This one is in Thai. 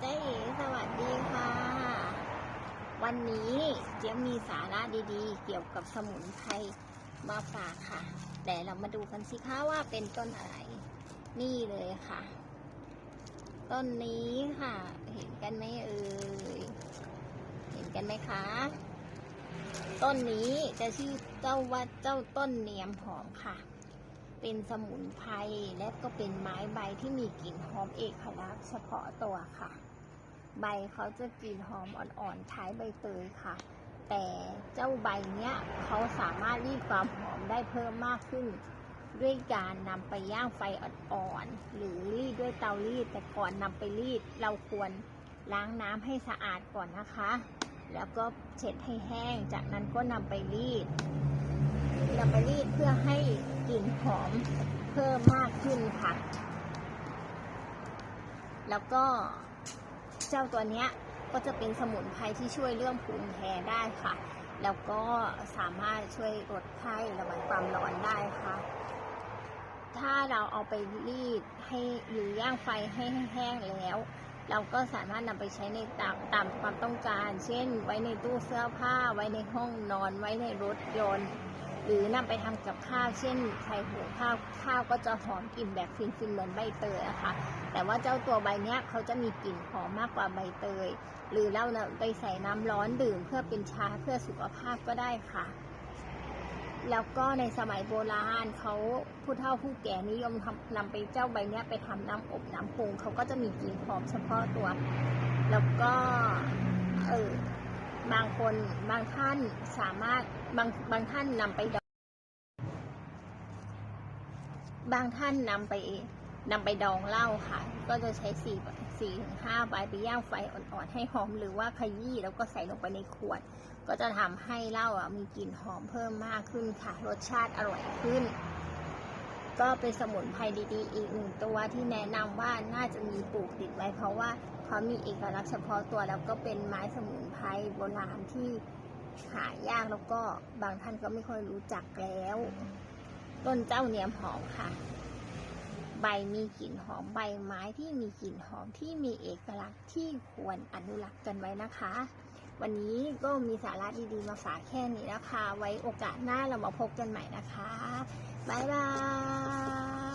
เจ๊เอ๋สวัสดีค่ะ วันนี้เจ๊มีสาระดีๆ เกี่ยวกับสมุนไพรมาฝากค่ะ แต่เรามาดูกันสิคะว่าเป็นต้นอะไร นี่เลยค่ะ ต้นนี้ค่ะ เห็นกันไหมเอ่ย เห็นกันไหมคะ ต้นนี้จะชื่อเจ้าว่าเจ้าต้นเนียมหอมค่ะ เป็นสมุนไพรและก็เป็นไม้ใบที่มีกลิ่นหอมเอกลักษณ์เฉพาะตัวค่ะ ใบเขาจะกลิ่นหอมอ่อนๆคล้ายใบเตยค่ะ แต่เจ้าใบเนี้ยเขาสามารถรีดความหอมได้เพิ่มมากขึ้น ด้วยการนำไปย่างไฟอ่อนๆหรือรีดด้วยเตารีดแต่ก่อนนำไปรีดเราควรล้างน้ำให้สะอาดก่อนนะคะ แล้วก็เช็ดให้แห้ง จากนั้นก็นำไปรีดนำไปรีดเพื่อให้ นหอมเพิ่มมากขึ้นค่ะ แล้วก็เจ้าตัวเนี้ยก็จะเป็นสมุนไพรที่ช่วยเรื่องภูมิแพ้ได้ค่ะ แล้วก็สามารถช่วยลดไข้ระบายความร้อนได้ค่ะ ถ้าเราเอาไปรีดให้หรือย่างไฟให้แห้งแล้ว เราก็สามารถนำไปใช้ในตามตามความต้องการ เช่น ไว้ในตู้เสื้อผ้า ไว้ในห้องนอน ไว้ในรถยนต์ หรือนำไปทำกับข้าวเช่นใส่หุงข้าวข้าวก็จะหอมกลิ่นแบบฟินๆเหมือนใบเตยอะคะ แต่ว่าเจ้าตัวใบเนี้ยเขาจะมีกลิ่นหอมมากกว่าใบเตย หรือเรานำไปใส่น้ำร้อนดื่มเพื่อเป็นชาเพื่อสุขภาพก็ได้ค่ะ แล้วก็ในสมัยโบราณเขาผู้เฒ่าผู้แก่นิยมทำนำไปเจ้าใบเนี้ยไปทำน้ำอบน้ำปรุงเขาก็จะมีกลิ่นหอมเฉพาะตัว แล้วก็เออ บางคนบางท่านสามารถบางบางท่านนำไปดองบางท่านนำไปนำไปดองเหล้าค่ะ ก็จะใช้สี่สี่ถึงห้าใบไปย่างไฟอ่อนๆให้หอมหรือว่าขยี้แล้วก็ใส่ลงไปในขวด ก็จะทำให้เหล้าอะมีกลิ่นหอมเพิ่มมากขึ้นค่ะ รสชาติอร่อยขึ้น ก็เป็นสมุนไพรดีๆ อีกหนึ่งตัวที่แนะนำว่าน่าจะมีปลูกติดไว้ เพราะว่าเขามีเอกลักษณ์เฉพาะตัวแล้วก็เป็นไม้สมุนไพรโบราณที่หายากแล้วก็บางท่านก็ไม่ค่อยรู้จักแล้ว ต้นเจ้าเนียมหอมค่ะ ใบมีกลิ่นหอมใบไม้ที่มีกลิ่นหอมที่มีเอกลักษณ์ที่ควรอนุรักษ์กันไว้นะคะ วันนี้ก็มีสาระดีๆมาฝากแค่นี้นะคะ ไว้โอกาสหน้าเรามาพบกันใหม่นะคะ บ๊ายบาย